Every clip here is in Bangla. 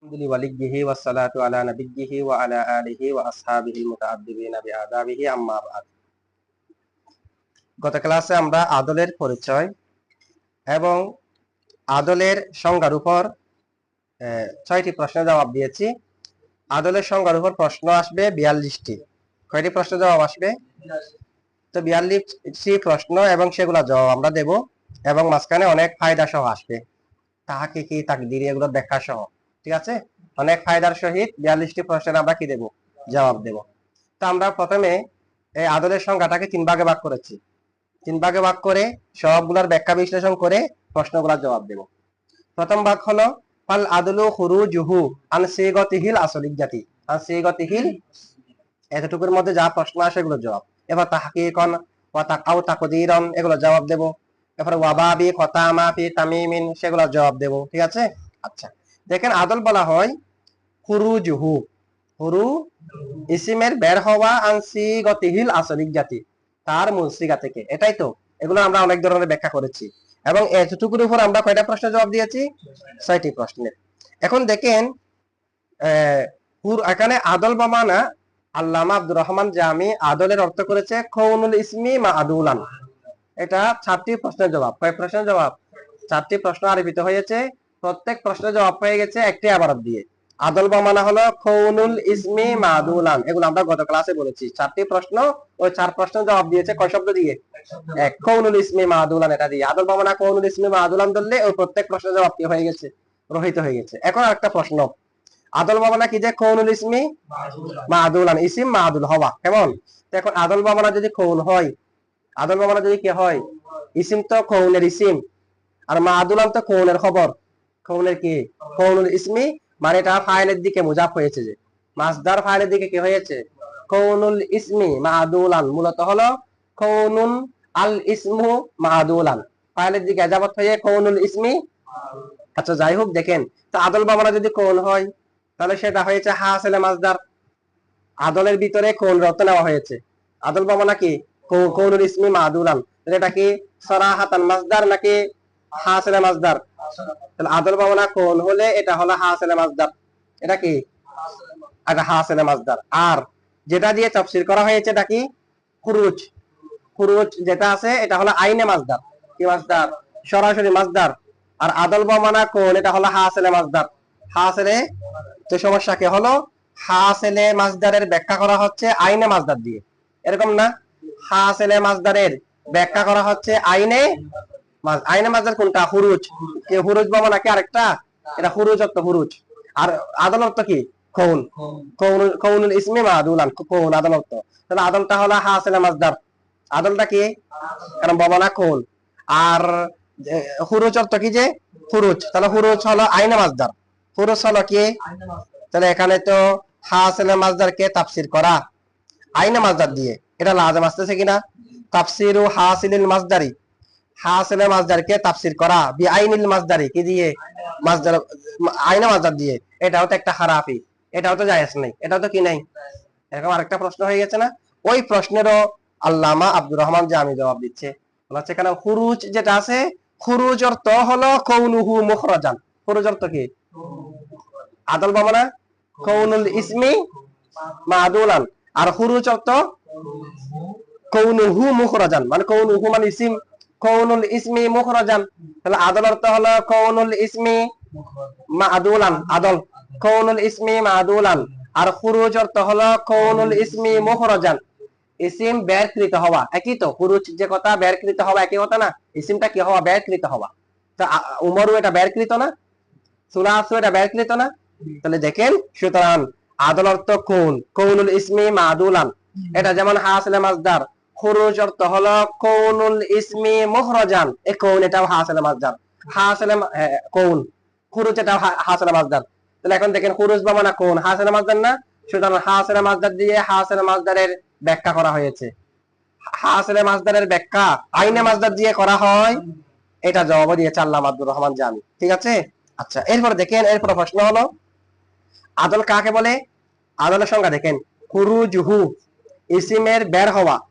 الحمد لوليه والصلاة على نبيه وعلى آله وأصحابه المتعذبين بآدابه أما بعد গত ক্লাসে আমরা আদলের পরিচয় এবং আদলের সংজ্ঞার উপর আহ, ছয়টি প্রশ্নের জবাব দিয়েছি আদলের সংজ্ঞার উপর প্রশ্ন আসবে বিয়াল্লিশটি কয়টি প্রশ্ন জবাব আসবে তো বিয়াল্লিশটি প্রশ্ন এবং সেগুলা জবাব আমরা দেব এবং মাঝখানে অনেক ফায়দা সহ আসবে তাহাকে কি তাকদির এগুলো ব্যাখ্যা সহ ঠিক আছে? অনেক ফায়দার সহিত বিয়াল্লিশটি প্রশ্নের আমরা কি দেব? জবাব দেব। তো আমরা প্রথমে এই আদলের সংখ্যাটাকে তিন ভাগে ভাগ করেছি। তিন ভাগে ভাগ করে সবগুলোর ব্যাখ্যা বিশ্লেষণ করে প্রশ্নগুলোর জবাব দেব। প্রথম ভাগ হলো ফাল আদলু হুরু জুহু আন সে সিগতিহিল আসলিক জাতি। আন সিগতিহিল, এতটুকুর মধ্যে যা প্রশ্ন আসে এগুলো জবাব। এবার তাহকিকন, ওয়া তাকাউ তাকদিরন, এগুলো জবাব দেব। এরপরে ওয়াবাবি খতামা ফি তামিমিন, সেগুলো জবাব দেব। ঠিক আছে? আচ্ছা। দেখেন আদল বলা হয় হুরু জুহু হুরু ইসিমের বের হওয়া আনসি গতিহিল আসলিক জাতি, তার মুলসিগা থেকে। এটাই তো, এগুলো আমরা অনেক ধরনের ব্যাখ্যা করেছি। এবং এতটুকুর উপর আমরা কয়টা প্রশ্ন জবাব দিয়েছি? ছয়টি প্রশ্নের। এখন দেখেন এখানে আদল বা মানা? আল্লামা আব্দুর রহমান জামি আদলের অর্থ করেছে খৌনুল ইসমি মা আদুলান। এটা চারটি প্রশ্নের জবাব। কয় প্রশ্নের জবাব? চারটি প্রশ্ন আরবিত হয়েছে প্রত্যেক প্রশ্নের জবাব হয়ে গেছে একটি আবারত দিয়ে। আদল বা মানা হলো খৌনুল ইসমি মাদুলান। এগুলো আমরা গত ক্লাসে বলেছি। চারটি প্রশ্ন, ওই চার প্রশ্নের জবাব দিয়েছে কয় শব্দ দিয়ে? এক, খৌনুল ইসমি মাদুলান এটা দিয়ে। আদল বা মানা খৌনুল ইসমি মাদুলান ধরলে ওই প্রত্যেক প্রশ্নের জবাব কি হয়ে গেছে? রহিত হয়ে গেছে। এখন একটা প্রশ্ন। আদল বা মানা কি যে খৌনুল ইসমি মাদুলান? ইসিম মাদুল হওয়া। কেমন? এখন আদল বা মানা যদি খৌন হয়, আদল বা মানা যদি কি হয়? ইসিম তো খৌনের ইসিম। আর মাদুলান তো খৌনের খবর। খৌনের কি? খৌনুল ইসমি মানে এটা ফাইলের দিকে মুজাফ হয়েছে যে। মাসদার ফাইলের দিকে কি হয়েছে? কৌনুল ইসমি মাদুলান মূলত হলো কৌনুন আল ইসমু মাদুলান ফাইলের দিকে এজাবত হয়ে কৌনুল ইসমি। আচ্ছা যাই হোক, দেখেন। তো আদল বাবারা যদি কৌন হয়, তাহলে সেটা হয়েছে হাসেলে মাসদার আদলের ভিতরে কৌন রত নেওয়া হয়েছে। আদল বাবা কি কৌ- কৌনুল ইসমি তাহলে এটা কি সরাহাতান মাসদার নাকি হাসেলে মাসদার তাহলে আদল বাবনা কোন হলে এটা হলো হাসেলে মাজদার। এটা কি? এটা হাসেলে মাজদার। আর যেটা দিয়ে তাফসীর করা হয়েছে এটা কি? খুরুজ খুরুজ যেটা আছে, এটা হলো আইনে মাজদার। কি মাজদার? সরাসরি মাজদার। আর আদল বামানা কোন, এটা হলো হাসেলে মাজদার। হাসেলে তো সমস্যা কি হলো? হাসেলে ব্যাখ্যা করা হচ্ছে আইনে মাজদার দিয়ে। এরকম না? হাসেলে মাজদারের ব্যাখ্যা করা হচ্ছে আইনে আইনে মাজার কোনটা? হুরুজ। কে হুরুজ বাবা নাকি আরেকটা? এটা হুরুজ অর্থ হুরুজ। আর আদল অর্থ কি? কৌন কৌন কৌনুল ইসমি মাদুলান কৌন তাহলে হলো মাজদার আদলটা কি? কারণ বাবা না কৌন আর হুরুজ কি যে? হুরুজ। তাহলে হুরুজ হলো আইনে মাজদার হুরুজ হলো কি? তাহলে এখানে তো হাসিলে মাজদারকে তাফসির করা। আইনে মাজদার দিয়ে। এটা লাজম আসতেছে কিনা? তাফসিরু হাসিলিল মাজদারি হাসিলে মাজদারকে তাফসির করা বি আইনিল মাজদারি কি দিয়ে? আইনা দিয়ে। এটাও তো একটা এটাও তো জায়েজ নেই, এটাও তো কি নাই? এরকম আরেকটা প্রশ্ন হয়ে গেছে না? ওই প্রশ্নেরও আল্লামা আব্দুর রহমান আমি জবাব দিচ্ছে। হচ্ছে এখানে খুরুজ যেটা আছে খুরুজ অর্থ হলো কৌনুহু মুখরাজান। খুরুজ অর্থ কি? আদল বামনা কৌনুল ইসমি মাদুলান। আর খুরুজ অর্থ কৌনুহু মুখরাজান মানে কৌনুহু মানে ইসিম। কৌনুল ইসমি মুখরাজান। তাহলে আদল অর্থ হলো কৌনুল ইসমি মাদুলান, আদল। কৌনুল ইসমি মাদুলান। আর খুরুজ অর্থ হলো কৌনুল ইসমি মুখরাজান। ইসিম বেরকৃত হওয়া, একই তো? খুরুজ যে কথা বেরকৃত হওয়া একই কথা না? ইসিমটা কি হওয়া? বেরকৃত হওয়া। তা উমরু এটা বেরকৃত না? সুলাসু এটা বেরকৃত না? তাহলে দেখেন, সুতরাং আদল অর্থ কোন? কৌনুল ইসমি মাদুলান। এটা যেমন হাসলে মাজদার খুরুজ অর্থ কৌনুল ইসমি কৌন এটাও মাজদার। হ্যাঁ, কৌন। খুরুজ এটাও হা- মাজদার। তাহলে এখন দেখেন খুরুজ বা মানে কোন? মাজদার না? সুতরাং মাজদার দিয়ে মাজদারের ব্যাখ্যা করা হয়েছে। মাজদারের ব্যাখ্যা আইনে মাজদার দিয়ে করা হয়। এটা জবাব দিয়েছে আল্লাহ আব্দুর রহমান জামি ঠিক আছে? আচ্ছা এরপর দেখেন এরপর প্রশ্ন হলো আদল কাকে বলে? আদলের সংজ্ঞা দেখেন। খুরুজহু ইসিমের বের হওয়া।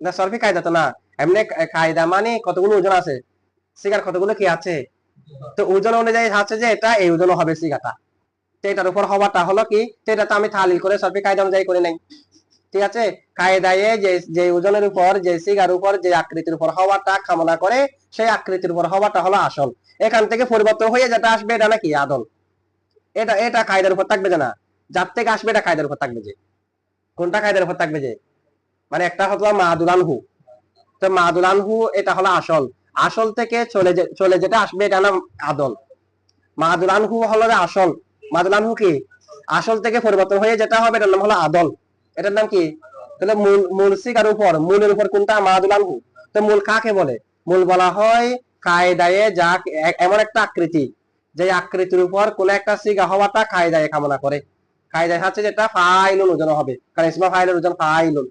না সরফি কায়দা তো না। এমনি কায়দা মানে কতগুলো ওজন আছে? সিগার কতগুলো কি আছে? তো ওজন অনুযায়ী আছে যে এটা এই ওজন হবে সিগাটা এটার উপর হওয়াটা হলো কি? এটা তো আমি থালিল করে সরফি কায়দা অনুযায়ী করে নাই। ঠিক আছে? কায়দায় যে যে ওজনের উপর, যে সিগার উপর, যে আকৃতির উপর হওয়াটা কামনা করে, সেই আকৃতির উপর হওয়াটা হলো আসল। এখান থেকে পরিবর্তন হয়ে যেটা আসবে এটা নাকি আদল? এটা এটা কায়দার উপর থাকবে না? যার থেকে আসবে এটা কায়দার উপর থাকবে যে। কোনটা কায়দার উপর থাকবে যে? মানে একটা হতো মাদুলানহু তো মাদুলানহু এটা হলো আসল। আসল থেকে চলে চলে যেটা আসবে এটা নাম আদল। মাদুলানহু হলো আসল। মাদুলানহু কি? আসল থেকে পরিবর্তন হয়ে যেটা হবে এটার নাম হলো আদল। এটার নাম কি? তাহলে মূল মূল সিগার উপর মূলের উপর কোনটা? মাদুলানহু তো মূল কাকে বলে? মূল বলা হয় কায়দায়ে যা এমন একটা আকৃতি। যে আকৃতির উপর কোন একটা সিগা হওয়াটা কায়দায়ে কামনা করে। কায়দায় হচ্ছে যেটা ফাইলুন ওজন হবে। কারণ ইসমা ফাইলের ওজন ফাইলুন।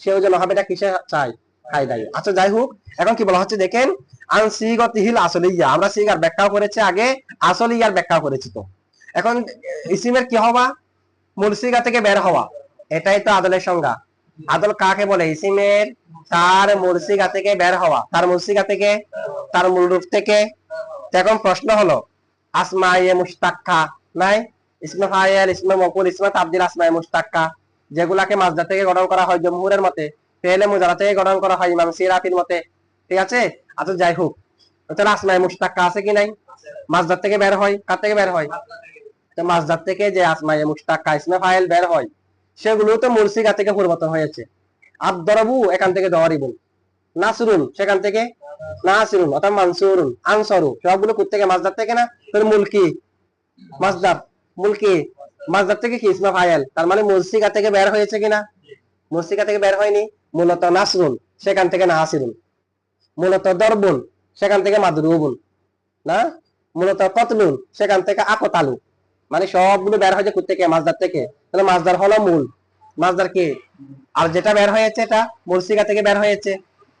সে ওজন হবে এটা কিসে চাই? কায়দায় আচ্ছা যাই হোক, এখন কি বলা হচ্ছে দেখেন? আন সিগতিহিল আসলিয়া। আমরা সিগার ব্যাখ্যা করেছি আগে, আসলিয়ার ব্যাখ্যা করেছি তো। এখন ইসিমের কি হওয়া? মূল সিগা থেকে বের হওয়া। এটাই তো আদলের সংজ্ঞা। আদল কাকে বলে? ইসিমের তার মুর্সিগা থেকে বের হওয়া। তার মুর্সিগা থেকে? তার মূল রূপ থেকে? এখন প্রশ্ন হলো, আসমায়ে মুস্তাক্কা নাই? ইসমে ফাইল ইসমে মকুল, ইসমে তাবদিল আসমায়ে মুস্তাক্কা যেগুলাকে মাজদা থেকে গঠন করা হয় জমহুরের মতে ফেলে মুজারা থেকে গঠন করা হয় ইমাম সিরাফির মতে। ঠিক আছে? আচ্ছা যাই হোক। তাহলে আসমায়ে মুস্তাক্কা আছে কি নাই? মাজদার থেকে বের হয়, কার থেকে বের হয়? তো মাজদার থেকে যে আসমায়ে মুস্তাক্কা ইসমে ফাইল বের হয়, সেগুলো তো মুর্সিগা থেকে পরিবর্তন হয়েছে। আবদরবু এখান থেকে দরিবুন নাসরুন সেখান থেকে নাসিরুন অর্থাৎ মানসুরুন আনসরু, সবগুলো কোথা থেকে মাজদার থেকে না? তোর মুলকি মাজদার মুলকি। মাজদার থেকে কি ইসমা ফাইল তার মানে মুর্সিগা থেকে বের হয়েছে কিনা? মুর্সিগা থেকে বের হয়নি, মূলত নাসরুন সেখান থেকে নাসিরুন মূলত দরবুন সেখান থেকে মাদরুবুন না? মূলত কতলুন সেখান থেকে আকতালু। মানে সবগুলো বের হয়েছে কোথেকে মাজদার থেকে। তাহলে মাজদার হলো মূল। মাজদার কি? আর যেটা বের হয়েছে এটা মুর্সিগা থেকে বের হয়েছে।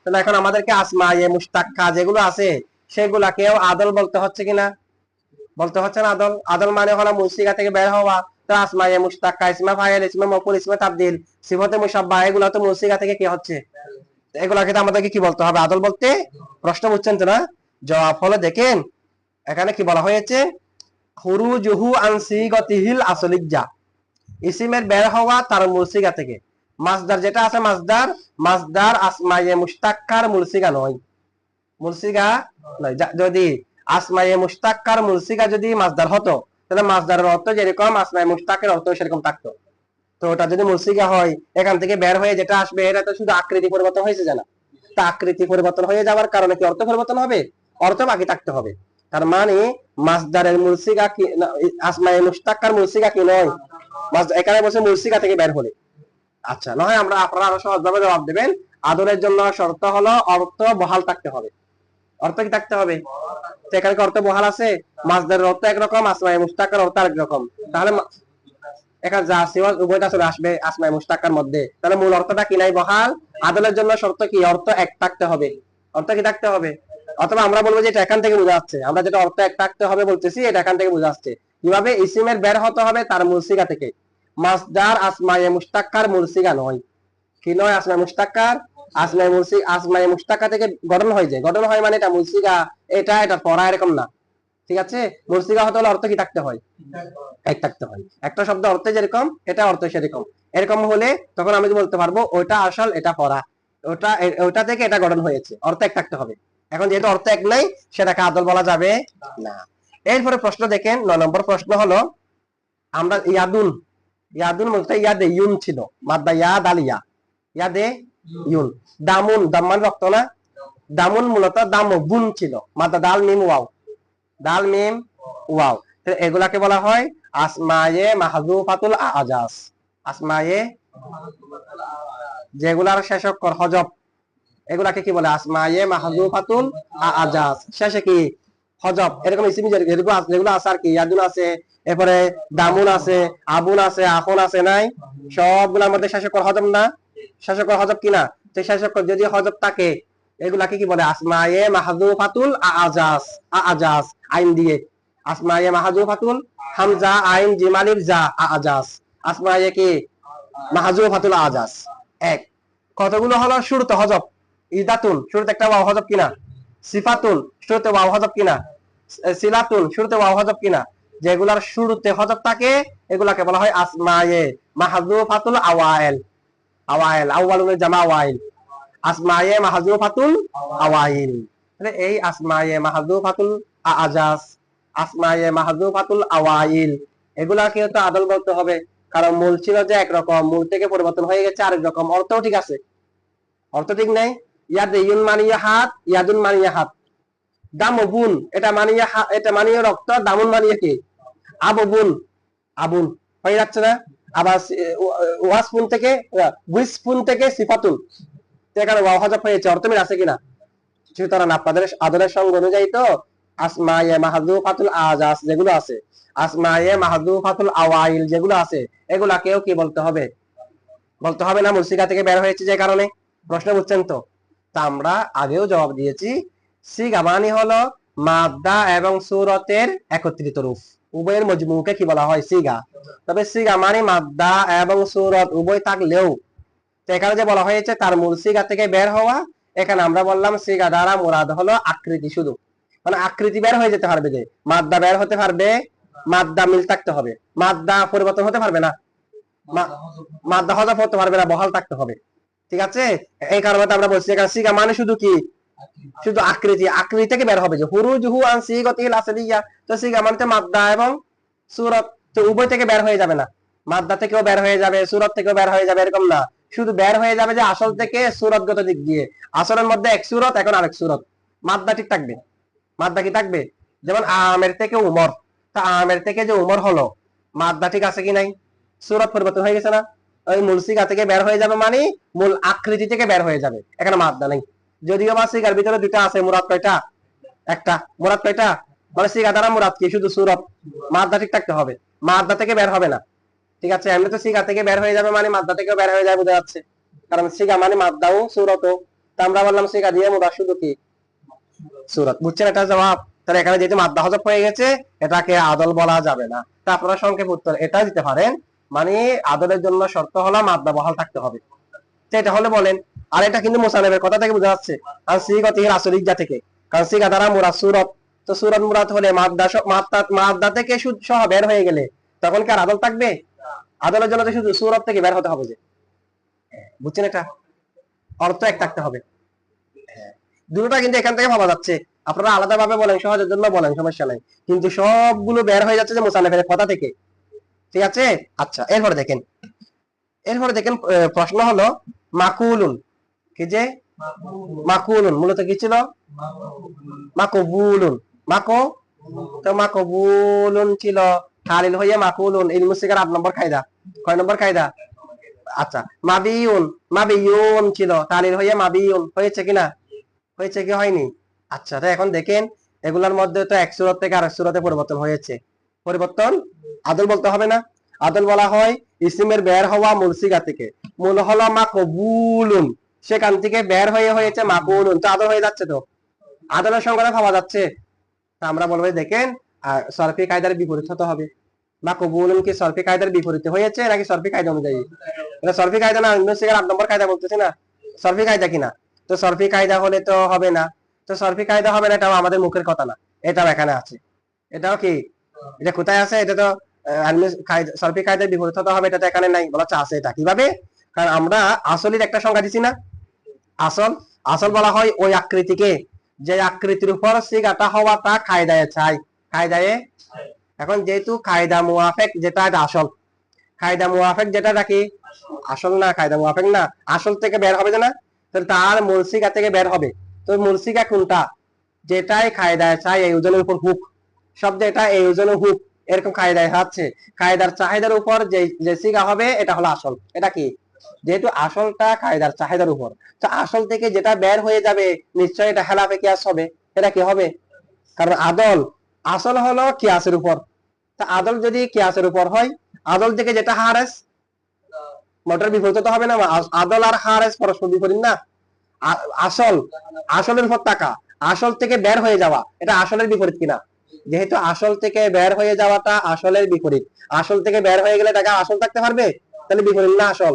তাহলে এখন আমাদেরকে আসমা মুস্তাক্কা যেগুলো আছে, সেগুলাকেও আদল বলতে হচ্ছে কিনা? বলতে হচ্ছে না, আদল আদল মানে হলো মুর্সিগা থেকে বের হওয়া, তো আসমা ইয়ে মুস্তাক্কা ইসমা ফাইল ইসমা মকুল ইসমা তাবদিল, সিফতে মুসাব্বা এগুলো তো মুর্সিগা থেকে কি হচ্ছে? এগুলাকে তো আমাদেরকে কি বলতে হবে? আদল বলতে প্রশ্ন বুঝছেন তো না? জবাব হলো দেখেন, এখানে কি বলা হয়েছে? হুরুজুহু আন সিগতিহিল আসলিজ্জা। ইসিমের বের হওয়া তার মুলসিগা থেকে। মাসদার যেটা আছে মাসদার মাসদার আসমায়ে মুস্তাক্কার মুলসিগা নয়। মুলসিগা নয় যদি আসমায়ে মুস্তাক্কার মুলসিগা যদি মাসদার হতো তাহলে মাসদারের অর্থ যেরকম আসমায়ে মুস্তাকের অর্থ সেরকম থাকতো। তো ওটা যদি মুলসিগা হয় এখান থেকে বের হয়ে যেটা আসবে এটা তো শুধু আকৃতি পরিবর্তন হয়েছে জানা। তা আকৃতি পরিবর্তন হয়ে যাওয়ার কারণে কি অর্থ পরিবর্তন হবে? অর্থ বাকি থাকতে হবে। তার মানে মাসদারের মুলসিগা কি না, আসমায়ে মুস্তাক্কার মুলসিগা কি নয়? এখানে বসে মুলসিগা থেকে বের হলে। আচ্ছা নয় আমরা আপনারা আরও সহজভাবে জবাব দেবেন। আদরের জন্য শর্ত হলো অর্থ বহাল থাকতে হবে। অর্থ কি থাকতে হবে? এখানে অর্থ বহাল আছে? মাসদারের অর্থ একরকম, আসমায়ে মুস্তাকার অর্থ আরেক রকম তাহলে এখানে যা আছে উভয়টা চলে আসবে আসমায়ে মুস্তাকার মধ্যে। তাহলে মূল অর্থটা কি নাই বহাল? আদলের জন্য শর্ত কি? অর্থ এক থাকতে হবে। অর্থ কি থাকতে হবে? অথবা আমরা বলব যে এটা এখান থেকে বোঝা যাচ্ছে। আমরা যেটা অর্থ এক থাকতে হবে বলতেছি, এটা এখান থেকে বোঝা যাচ্ছে। কীভাবে? ইসিমের বের হতে হবে তার মুলসিগা থেকে। মাসদার আসমায়ে মুস্তাক্কার মুলসিগা নয়। কি নয়? আসমায়ে মুস্তাক্কার আসমায়ে মুস্তাক্কা থেকে গঠন হয়ে যায়। গঠন হয় মানে এটা এটা এটা পড়া এরকম না। ঠিক আছে? হতে হলে অর্থ কি থাকতে হয়? এক থাকতে হয়। একটা শব্দ যেরকম, এটা অর্থ সেরকম। এরকম হলে তখন আমি বলতে পারব ওটা আসল, এটা পড়া। ওটা ওটা থেকে এটা গঠন হয়েছে। অর্থ এক থাকতে হবে। এখন যেহেতু অর্থ এক নাই, সেটাকে আদল বলা যাবে না। এরপরে প্রশ্ন দেখেন, নয় নম্বর প্রশ্ন হলো, আমরা ইয়াদুন ইয়াদুন বলতে ইয়াদে ইউন ছিল। মাদ্দা ইয়াদ আল ইয়া ইয়াদে ইউন। দামুন, দাম্মান রক্ত না? দামুন মূলত দাম বুন ছিল। মাদ্দা দাল, মিম, ওয়াও। দাল, মিম, ওয়াও। এগুলাকে বলা হয় আসমায়ে মাহজুফাতুল আজাস আসমায়ে যেগুলার শেষ অক্ষর হজব। এগুলাকে কি বলে? আসমায়ে মাহজুফাতুল আজাস শেষে কি? হজব। এরকম ইসিম যেগুলো আছে আর কি। ইয়াদুন আছে, এরপরে দামুন আছে, আবুন আছে আখন আছে, নাই? সবগুলোর মধ্যে শাসকর হজব না? শাসকর হজব কিনা? তো শাসকর যদি হজব থাকে এগুলাকে কি বলে? আসমায়ে মাহাজুফাতুল আজাস আজাস আইন দিয়ে। আসমায়ে মাহাজুফাতুল হামজা, আইন জিমালির যা আজাস আসমায়ে কি? মাহাজুফাতুল আজাস এক। কতগুলো হলো? শুরুতে হজব। ইদাতুন, শুরুতে একটা ওয়াও হজব কিনা? সিফাতুন, শুরুতে ওয়াও হজব কিনা? সিলাতুন, শুরুতে ওয়াও হজব কিনা? যেগুলার শুরুতে হজব থাকে এগুলাকে বলা হয় আসমায়ে মাহাজুফাতুল আওয়াইল আওয়াইল জামা আসমায়ে মাহাজুফাতুল আওয়াইল। তাহলে এই আসমায়ে মাহাজুফাতুল আজাস আসমায়ে মাহাজুফাতুল আওয়াইল। আদল বলতে হবে। কারণ মূল ছিল যে একরকম মূল থেকে পরিবর্তন হয়ে গেছে আরেক রকম। অর্থও ঠিক আছে। অর্থ ঠিক নেই? ইয়াদ ইউন মানিয়া হাত, ইয়াদুন মানিয়া হাত। দামবুন এটা মানিয়া এটা মানিয়া রক্ত, দামুন মানিয়া কি? আবুন আবুন, হয়ে যাচ্ছে না? আবার থেকে থেকে হজব হয়েছে অর্থ মিল আছে কিনা? সুতরাং আপনাদের আদরের সঙ্গ অনুযায়ী তো আসমায়ে মাহাজুফাতুল আজাস যেগুলো আছে, আসমায়ে মাহাজুফাতুল আওয়াইল যেগুলো আছে, এগুলাকেও কি বলতে হবে? বলতে হবে না মুসিকা থেকে বের হয়েছে যে কারণে? প্রশ্ন বুঝছেন তো? তা আমরা আগেও জবাব দিয়েছি সিগা মানে হলো মাদ্দা এবং সুরতের একত্রিত রূপ। উভয়ের মজমুকে কি বলা হয়? সিগা। তবে সিগা মানে মাদ্দা এবং সুরত, উভয় থাকলেও এখানে যে বলা হয়েছে তার মূল সিগা থেকে বের হওয়া, এখানে আমরা বললাম সিগা দ্বারা মুরাদ হলো আকৃতি শুধু। মানে আকৃতি বের হয়ে যেতে পারবে যে, মাদ্দা বের হতে পারবে, মাদ্দা মিল থাকতে হবে। মাদ্দা পরিবর্তন হতে পারবে না। মাদ্দা হজব হতে পারবে না, বহাল থাকতে হবে। ঠিক আছে? এই কারণে আমরা বলছি এখানে সিগা মানে শুধু কি? শুধু আকৃতি আকৃতি থেকে বের হবে যে হুরুজ, হু, আন সিগতিল আসলিয়া তো সিগা মানে মাদ্দা এবং সুরত, তো উভয় থেকে বের হয়ে যাবে না। মাদ্দা থেকেও বের হয়ে যাবে, সুরত থেকেও বের হয়ে যাবে, এরকম না। শুধু বের হয়ে যাবে যে আসল থেকে সুরতগত দিক দিয়ে। আসলের মধ্যে এক সুরত, এখন আরেক সুরত। মাদ্দা ঠিক থাকবে? মাদ্দা কি থাকবে? যেমন আমের থেকে উমর। তা আমের থেকে যে উমর হলো, মাদ্দা ঠিক আছে কি নাই? সুরত পরিবর্তন হয়ে গেছে না? ওই মূল সিগা থেকে বের হয়ে যাবে মানে মূল আকৃতি থেকে বের হয়ে যাবে। এখানে মাদ্দা নেই। যদিও বা সিগার ভিতরে দুটা আছে, মুরাদ কয়টা? একটা। মুরাদ কয়টা? মানে সিগা দ্বারা মুরাদ কি? শুধু সুরত মাদ্দা ঠিক থাকতে হবে। মাদ্দা থেকে বের হবে না। ঠিক আছে? এমনি তো সিগা থেকে বের হয়ে যাবে মানে মাদ্দা থেকে বের হয়ে যাবে বোঝা যাচ্ছে। কারণ সিগা মানে মাদ্দাও সুরতও তা আমরা বললাম সিগা দিয়ে মুরা শুধু কি? সুরত। বুঝছেন এটা জবাব? তাহলে এখানে যেহেতু মাদ্দা হজব হয়ে গেছে, এটাকে আদল বলা যাবে না। তা আপনারা সংক্ষেপ উত্তর এটা দিতে পারেন। মানে আদলের জন্য শর্ত হলো মাদ্দা বহাল থাকতে হবে। তো এটা হলে বলেন আর এটা কিন্তু মোসানেবের কথা থেকে বোঝা যাচ্ছে। আর থেকে কারণ সুরত। তো সুরত হলে মাদ্দা মাদ্দা থেকে সহ বের হয়ে গেলে তখন কি আর আদল থাকবে? আদলের জন্য তো শুধু সুরত থেকে বের হতে হবে যে। বুঝছেন এটা? অর্থ এক থাকতে হবে। দুটোটা কিন্তু এখান থেকে ভাবা যাচ্ছে। আপনারা আলাদা ভাবে বলেন, সহজের জন্য বলেন, সমস্যা নাই। কিন্তু সবগুলো বের হয়ে যাচ্ছে যে মোসানেফের কথা থেকে। ঠিক আছে? আচ্ছা এরপরে দেখেন। এরপরে দেখেন প্রশ্ন হলো, মাকুলুন। কি যে? মাকুলুন। মূলত কি ছিল? মাকবুলুন। মাকো? তো মাকবুলুন ছিল। খালিল হইয়া মাকুলুন। এই মুসিকার আট নম্বর কায়দা। কয় নম্বর কায়দা? আচ্ছা। মাবিউন। মাবিউন ছিল। খালিল হইয়া মাবিউন। হয়েছে কিনা হয়েছে কি হয়নি? আচ্ছা তো এখন দেখেন, এগুলার মধ্যে তো এক সুরত থেকে আরেক সুরতে পরিবর্তন হয়েছে। পরিবর্তন আদল বলতে হবে না। আদল বলা হয় ইসিমের বের হওয়া মুলসিগা থেকে মূল হলো মা কবুলুন। সেখান থেকে বের হয়ে হয়েছে মাকুলুন তো আদল হয়ে যাচ্ছে তো? আদলের সংজ্ঞাটা পাওয়া যাচ্ছে? আমরা বলব দেখেন সরফি কায়দার বিপরীত হতে হবে। মা কবুলুন কি সরফি কায়দার বিপরীতে হয়েছে নাকি সরফি কায়দা অনুযায়ী? সরফি কায়দা না, অন্য সিগার আট নম্বর কায়দা বলতেছি না? সরফি কায়দা কিনা তো সরফি কায়দা হলে তো হবে না। তো সরফি কায়দা হবে না এটাও আমাদের মুখের কথা না। এটাও এখানে আছে। এটাও কি? এটা কোথায় আছে? এটা তো সরফি কায়দার বিপরীত হতে হবে, এটা এখানে নাই বলা আছে এটা। কীভাবে? কারণ আমরা একটা সংখ্যা দিছি না। আসল আসল বলা হয় ওই আকৃতিকে। যে আকৃতির উপর সিগাটা হওয়াটা কায়দায় চাই। কায়দায়? এখন যেহেতু কায়দা যেটা আসল। কায়দা যেটা আসল না, কায়দা মুয়াফেক না। আসল থেকে বের হবে না? তাহলে তার মুলসিকা থেকে বের হবে। তো মুলসিকা কোনটা? যেটাই কায়দায় চাই, এই ওজনের উপর হুক। শব্দ এটা এই ওজনের হুক। এরকম কায়দায় হচ্ছে কায়দার চাহিদার উপর যে যে সিগা হবে, এটা হলো আসল। এটা কি? যেহেতু আসলটা কায়দার চাহিদার উপর। তো আসল থেকে যেটা বের হয়ে যাবে, নিশ্চয়ই এটা হেলাফে কিয়াস হবে। এটা কি হবে? কারণ আদল, আসল হলো কিয়াসের উপর। তা আদল যদি কিয়াসের উপর হয়, আদল থেকে যেটা হারেস, মোটর বিপরীত তো হবে না আদল আর হারেস পরস্পর বিপরীত না। আসল, আসলের উপর টাকা আসল থেকে বের হয়ে যাওয়া, এটা আসলের বিপরীত কিনা? যেহেতু আসল থেকে বের হয়ে যাওয়াটা আসলের বিপরীত। আসল থেকে বের হয়ে গেলে টাকা আসল থাকতে পারবে? তাহলে বিপরীত না আসল?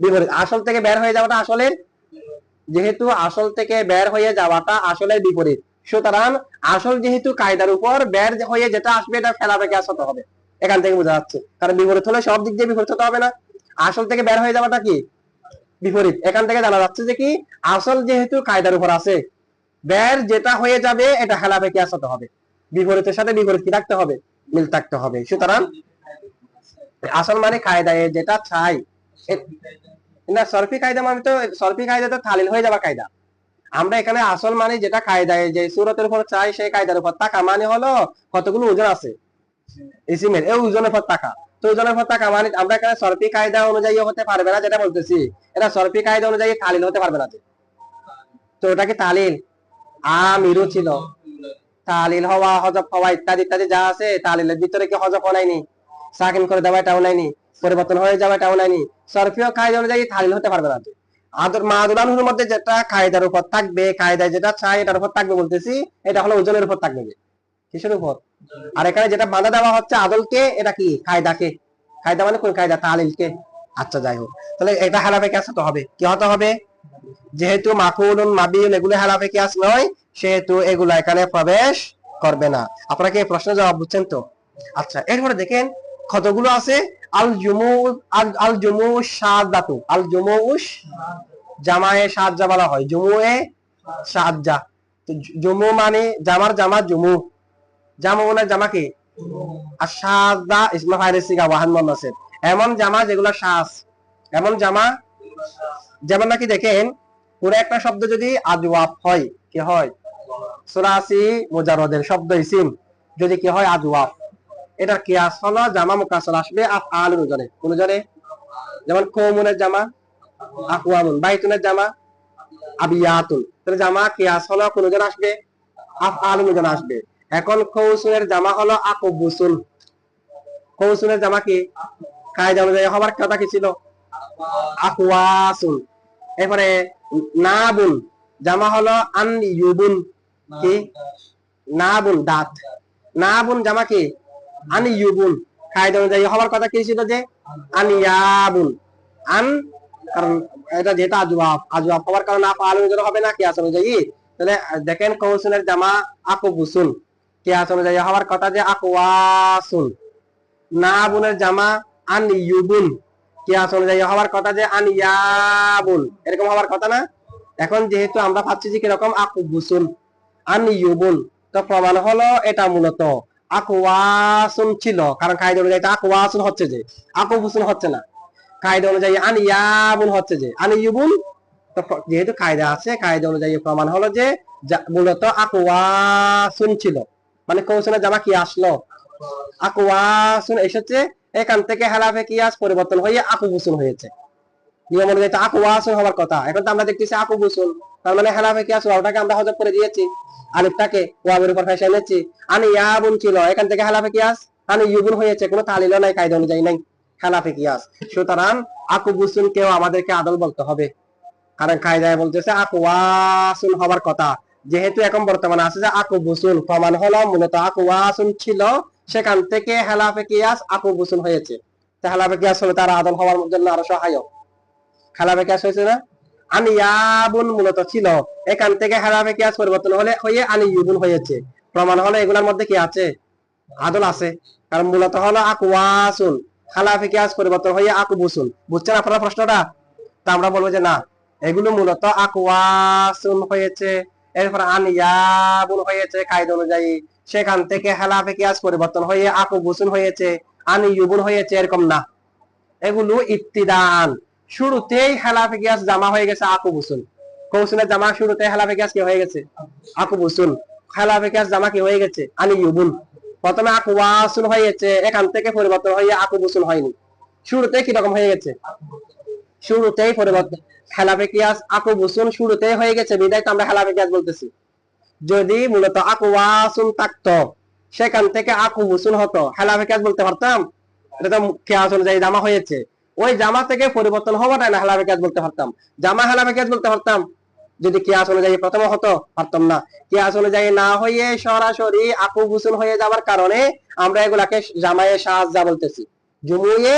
বিপরীত। আসল থেকে বের হয়ে যাওয়াটা আসলের? যেহেতু আসল থেকে বের হয়ে যাওয়াটা আসলের বিপরীত। সুতরাং আসল যেহেতু কায়দার উপর বের হয়ে যেটা আসবে এটা ফেলা থেকে হতে হবে। এখান থেকে বোঝা যাচ্ছে। কারণ বিপরীত হলে সব দিক দিয়ে বিপরীত হতে হবে না। আসল থেকে বের হয়ে যাওয়াটা কি? বিপরীত। এখান থেকে জানা যাচ্ছে যে কি? আসল যেহেতু কায়দার উপর আছে, বের যেটা হয়ে যাবে এটা হেলা থেকে হতে হবে। বিপরীতের সাথে বিপরীত কি থাকতে হবে? মিল থাকতে হবে। সুতরাং আসল মানে কায়দায় যেটা চাই। না, সরফি কায়দা মানে তো, সরফি কায়দা তো তালিল হয়ে যাওয়া কায়দা। আমরা এখানে আসল মানে যেটা কায়দায় যে সুরতের উপর চাই, সেই কায়দার উপর টাকা মানে হলো কতগুলো ওজন আছে? ইসিমের। এই ওজনের উপর টাকা তো ওজনের উপর টাকা মানে আমরা এখানে সরফি কায়দা অনুযায়ী হতে পারবে না যেটা বলতেছি। এটা সরফি কায়দা অনুযায়ী তালিল হতে পারবে না তো ওটা কি তালিল? আমিরও ছিল। তালিল হওয়া হজব হওয়া ইত্যাদি ইত্যাদি যা আছে, তালিলের ভিতরে কি হজব হনায়নি সাকিন করে দেওয়া এটাও নাইনি, পরিবর্তন হয়ে যাওয়া এটাও নাইনি। সরফিও কায়দা অনুযায়ী তালিল হতে পারবে না। আদর মাদুলানুর মধ্যে যেটা কায়দার উপর থাকবে, কায়দায় যেটা চাই, এটার উপর থাকবে বলতেছি, এটা হলো ওজনের উপর থাকবে কিসের উপর? আর এখানে যেটা বাঁধা দেওয়া হচ্ছে আদলকে, এটা কি? কায়দাকে। কায়দা মানে কোন কায়দা? তালিলকে। আচ্ছা যাই হোক। তাহলে এটা হেলাফে কিয়াস হতে হবে। কি হতে হবে? যেহেতু মাকুলুন মাবিউল এগুলো হেলাফে কিয়াস নয় সেহেতু এগুলা এখানে প্রবেশ করবে না। আপনারা কি এই প্রশ্নের জবাব বুঝছেন তো? আচ্ছা এরপরে দেখেন কতগুলো আছে? আল জুমু আল জুমু আল জুমু জামায়ে সাজ্জা বলা হয়। জুমুয়ে সাজ্জা। জুমু মানে জামার জামা, জুমু। জামা মানে জামা কি? আর সাজদা ইসমা ফাইরের সিগা, ওয়াহান মোহাম্মদ এমন জামা যেগুলো শ্বাস এমন জামা যেমন নাকি দেখেন, পুরো একটা শব্দ যদি আজওয়াব হয়, কি হয়? সুরাসি মুজারদের শব্দ ইসিম যদি কি হয় আজওয়াব এটা কিয়াস হলো জামা মুকাসর আসবে আফ আল অনুজনে অনুজনে যেমন কৌমুনের জামা, আকওয়ামুন। বাইতুনের জামা, আবিয়াতুন। তাহলে জামা কিয়াস হলো কোন জন আসবে? আফ আল অনুজন আসবে। এখন কৌসুনের জামা হলো আকুবুসুন কৌসুনের জামা কি? কায়দা অনুযায়ী হবার কথা কি ছিল? আকওয়াসুন এরপরে নাবুন। জামা হলো আন ইউবুন কি? নাবুন দাঁত। নাবুন জামা কি? আন অনুযায়ী হবার কথা কি ছিল যে? আন, কারণ এটা যেটা আজওয়াব। হওয়ার কারণে আপ আল অনুযায়ী হবে না তাহলে দেখেন কৌসুনের জামা হওয়ার কথা যে আকওয়াসুন নাবুনের জামা আন ইউবুন হওয়ার কথা যে আন ইয়াবুন এরকম হওয়ার কথা না? এখন যেহেতু আমরা ভাবছি যে কীরকম আকুবুসুন আন ইউবুন। তো প্রমাণ হলো এটা মূলত। আকওয়াসুন ছিল। কারণ কায়দা অনুযায়ী এটা আকওয়াসুন হচ্ছে যে। আকুবুসুন হচ্ছে না। কায়দা অনুযায়ী আন ইয়াবুন হচ্ছে যে। আন ইউবুন। তো যেহেতু কায়দা আছে, কায়দা অনুযায়ী প্রমাণ হলো যে মূলত আকওয়াসুন ছিল। মানে কৌশলের জামা কি আসলো? আকওয়াসুন এসেছে এখান থেকে হেলাফে কিয়াস পরিবর্তন হয়ে আকুবুসুন হয়েছে। নিয়ম অনুযায়ী তো আকওয়াসুন হওয়ার কথা। এখন তো আমরা দেখতেছি আকুবুসুন তার মানে হেলাফে কিয়াস ওটাকে আমরা হজব করে দিয়েছি। আলিফটাকে ওয়াবের উপর ফেসে এনেছি। আনি ইয়াবুন ছিল, এখান থেকে হেলাফে কিয়াস আনি ইউবুন হয়েছে, কোনো তালিল নাই, কায়দা অনুযায়ী নাই। হেলাফে কিয়াস সুতরাং আকুবুসুন কেও আমাদেরকে আদল বলতে হবে। কারণ কায়দায় বলতেছে আকওয়াসুন হওয়ার কথা। যেহেতু এখন বর্তমানে আছে যে আকুবুসুন প্রমাণ হলো মূলত আকুয়াসুন ছিল, সেখান থেকে হেলাফে কিয়াস আকুবুসুন হয়েছে। হেলাফে কিয়াস হলে? তার আদল হওয়ার জন্য আরও সহায়ক। হেলাফে কিয়াস হয়েছে না? আনিয়াবুন মূলত ছিল। এখান থেকে হেলাফে কিয়াস পরিবর্তন হলে হয়ে আনিয়ুবুন হয়েছে। প্রমাণ হলো এগুলোর মধ্যে কি আছে? আদল আছে। কারণ মূলত হলো আকুয়াসুন হেলাফে কিয়াস পরিবর্তন হয়ে আকুবুসুন। বুঝছেন আপনারা প্রশ্নটা? তা আমরা বলব যে না, এগুলো মূলত আকুয়াসুন হয়েছে। এরপর আনিয়াবুন হয়েছে কায়দা অনুযায়ী। সেখান থেকে হেলাফে কিয়াস পরিবর্তন হয়ে আকুবুসুন হয়েছে। আনিয়ুবুন হয়েছে এরকম না। এগুলো ইত্তিদান শুরুতেই হেলাফে কিয়াস জামা হয়ে গেছে আকুবুসুন কৌসুনের জামা শুরুতে হেলাফে কিয়াস কি হয়ে গেছে? আকুবুসুন হেলাফে কিয়াস জামা কি হয়ে গেছে? আনিয়ুবুন প্রথমে আকুয়াসুন হয়েছে, এখান থেকে পরিবর্তন হয়ে আকুবুসুন হয়নি। শুরুতে কি রকম হয়ে গেছে? শুরুতেই পরিবর্তন। হেলাফে কিয়াস আকুবুসুন শুরুতেই হয়ে গেছে, বিদায় তো আমরা হেলাফে কিয়াস বলতেছি। যদি মূলত আকুয়াসুন থাকতো, সেখান থেকে আকু বুসুন হতো। হেলাফে কাজ বলতে পারতাম? এটা তো কেয়াস অনুযায়ী জামা হয়েছে। ওই জামা থেকে পরিবর্তন হওয়াটাই না হেলাফে কাজ বলতে পারতাম। জামা হেলাফে কাজ বলতে পারতাম। যদি কিয়াস অনুযায়ী প্রথমে হতো পারতাম না। কিয়াস অনুযায়ী না হয়ে সরাসরি আকু বুসুন হয়ে যাওয়ার কারণে আমরা এগুলাকে জামায়ে সাহায্য বলতেছি। জুমুয়ে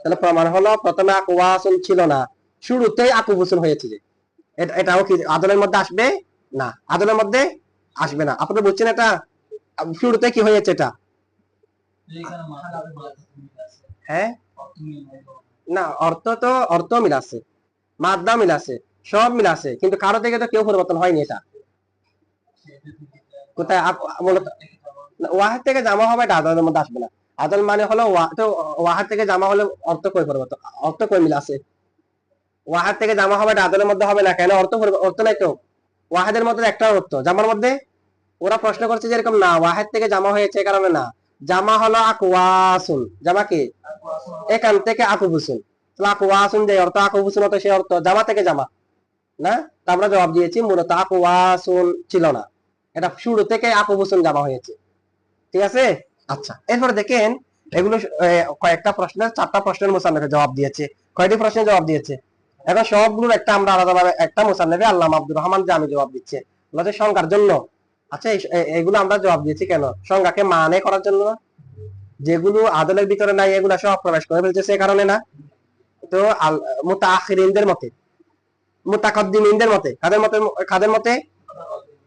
তাহলে প্রমাণ হলো প্রথমে আকু আকুয়াসুন ছিল না। শুরুতেই আকু বুসুন হয়েছে যে। এটাও কি আদলের মধ্যে আসবে? না আদলের মধ্যে আসবে না। আপনারা বুঝছেন এটা? শুরুতে কি হয়েছে এটা? হ্যাঁ না, অর্থ তো, অর্থ মিল আছে মাদ্দা মিল আছে সব মিল আছে কিন্তু কারও থেকে তো কেউ পরিবর্তন হয়নি এটা। কোথায়? ওয়াহাদ থেকে জামা হবে এটা মধ্যে আসবে না। আদল মানে হলো থেকে জামা হলে অর্থ কই পরিবর্তন? অর্থ কই মিল আছে ওয়াহাদ থেকে জামা হবে এটা মধ্যে হবে না কেন? অর্থ অর্থ নাই তো। ওয়াহাদের মধ্যে একটা অর্থ। জামার মধ্যে ওরা প্রশ্ন করছে যে এরকম না, ওয়াহাদ থেকে জামা হয়েছে কারণে না। জামা হলো আকওয়াসুন জামা কি? এখান থেকে আকুবুসুন তাহলে আকুয়াসুন যে অর্থ আকুবুসুন হতো সেই অর্থ। জামা থেকে জামা। না? তা আমরা জবাব দিয়েছি, মূলত আকুয়াসুন ছিল না। এটা শুরু থেকে আকুবুসুন জামা হয়েছে। ঠিক আছে? আচ্ছা এরপরে দেখেন, এগুলো কয়েকটা প্রশ্নের, চারটা প্রশ্নের মুসান্নফে জবাব দিয়েছে। কয়টি প্রশ্নের জবাব দিয়েছে? এখন সবগুলোর একটা আমরা আলাদাভাবে, একটা মুসান্নফে আল্লাহ আব্দুর রহমান জামি জবাব দিচ্ছে। সংখ্যার জন্য। আচ্ছা এগুলো আমরা জবাব দিয়েছি কেন? সংখ্যাকে মানে করার জন্য না? যেগুলো আদলের ভিতরে নাই, এগুলো সব প্রবেশ করে ফেলছে সে কারণে না? তো আল, মুতাআখিরিনদের মতে। মুতাকদ্দিমিনদের মতে। কাদের মতে কাদের মতে?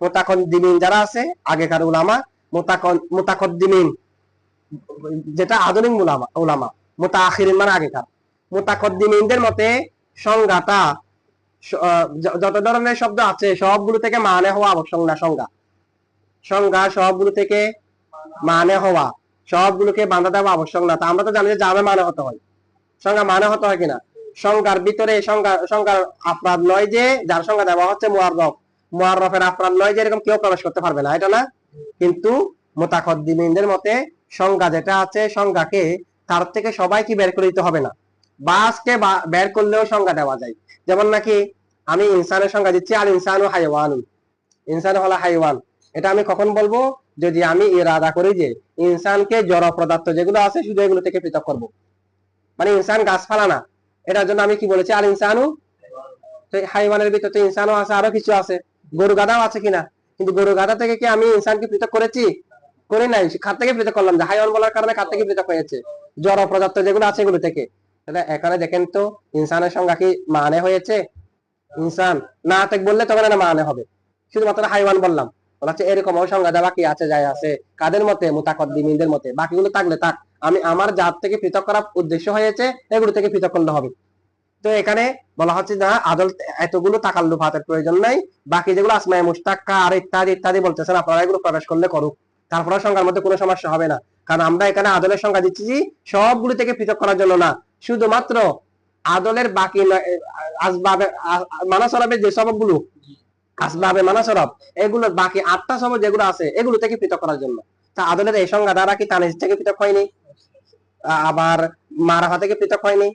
মুতাকদ্দিমিন যারা আছে, আগেকার উলামা মুতাকদ্দিমিন, যেটা আধুনিক উলামা উলামা, মুতাআখিরিন মানে আগেকার। মুতাকদ্দিমিনদের মতে সংজ্ঞাটা যত ধরনের শব্দ আছে, সবগুলো থেকে মানে হওয়া আবশ্যক না সংজ্ঞা। সংজ্ঞা সবগুলো থেকে মানে হওয়া, সবগুলোকে বাঁধা দেওয়া আবশ্যক না। তা আমরা তো জানি যে যাবে মানে হতে হয়। সংজ্ঞা মানে হতে হয় কিনা? সংজ্ঞার ভিতরে সংজ্ঞা, সংজ্ঞার আপরাধ নয় যে যার সংজ্ঞা দেওয়া হচ্ছে মুআররফ। মুআররফের আপরাধ নয় যে এরকম কেউ প্রবেশ করতে পারবে না, এটা না? কিন্তু মুতাকদ্দিমিনদের মতে সংজ্ঞা যেটা আছে, সংজ্ঞাকে তার থেকে সবাই কি বের করে দিতে হবে না। বাসকে বের করলেও সংজ্ঞা দেওয়া যায়। যেমন নাকি, আমি ইনসানের সংজ্ঞা দিচ্ছি আর ইনসান ও হাইওয়ান ইনসান হলো হাইওয়ান। এটা আমি কখন বলব? যদি আমি ইরাদা করি যে ইনসানকে জড় পদার্থ যেগুলো আছে শুধু এগুলো থেকে পৃথক করব। মানে ইনসান গাছপালা না। এটার জন্য আমি কি বলেছি? আর ইনসানু তো হাইওয়ানের ভিতরে তো ইনসানও আছে, আরও কিছু আছে। গরু গাদাও আছে কিনা? কিন্তু গরু গাদা থেকে কি আমি ইনসানকে পৃথক করেছি? করি নাই। খাত থেকে পৃথক করলাম যে হাইওয়ান বলার কারণে খাত থেকে পৃথক হয়েছে। জড় পদার্থ যেগুলো আছে এগুলো থেকে। তাহলে এখানে দেখেন তো, ইনসানের সংজ্ঞা কি মানে হয়েছে? ইনসান না বললে তখন এটা মানে হবে। শুধুমাত্র হাইওয়ান বললাম। এরকম সংজ্ঞা দেওয়া কি আছে যায় আছে, কাদের মতে মুতাকদ্দিমিনদের মতে, বাকিগুলো থাকলে থাক। আমি, আমার জাত থেকে পৃথক করার উদ্দেশ্য হয়েছে, এগুলো থেকে পৃথক করলে হবে। তো এখানে বলা হচ্ছে না আদল এতগুলো তাকাল্লুফ হাতের প্রয়োজন নাই, বাকি যেগুলো আসমায় মুস্তাক্কা, আর ইত্যাদি ইত্যাদি বলতেছেন, আপনারা এগুলো প্রবেশ করলে করুক। তারপরে সংখ্যার মধ্যে কোনো সমস্যা হবে না। কারণ আমরা এখানে আদলের সংখ্যা দিচ্ছি যে, সবগুলো থেকে পৃথক করার জন্য না। শুধুমাত্র আদলের বাকি আসবাবে, আ- মানাসরাবের যে সবগুলো আসবাবে মানাসরব এগুলোর বাকি আটটা সবক যেগুলো আছে, এগুলো থেকে পৃথক করার জন্য। তা আদলের এই সংজ্ঞা দ্বারা কি তানিজ থেকে পৃথক হয়নি? আবার মারাফা থেকে পৃথক হয়নি?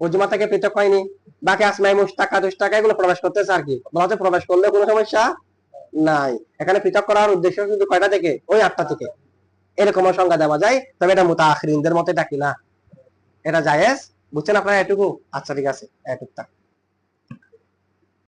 উজমা থেকে পৃথক হয়নি? বাকি আসমাই মুস্তাকা দুস্তাকা এগুলো প্রবেশ করতেছে আর কি। বলা হচ্ছে প্রবেশ করলে কোনো সমস্যা নাই। এখানে পৃথক করার উদ্দেশ্য কিন্তু কয়টা থেকে? ওই আটটা থেকে। এরকম সংজ্ঞা দেওয়া যায়, তবে এটা মুতাআখিরিনদের মতে ডাকি না? এটা জায়েজ? বুঝছেন আপনারা এটুকু? আচ্ছা ঠিক আছে এটুক থাক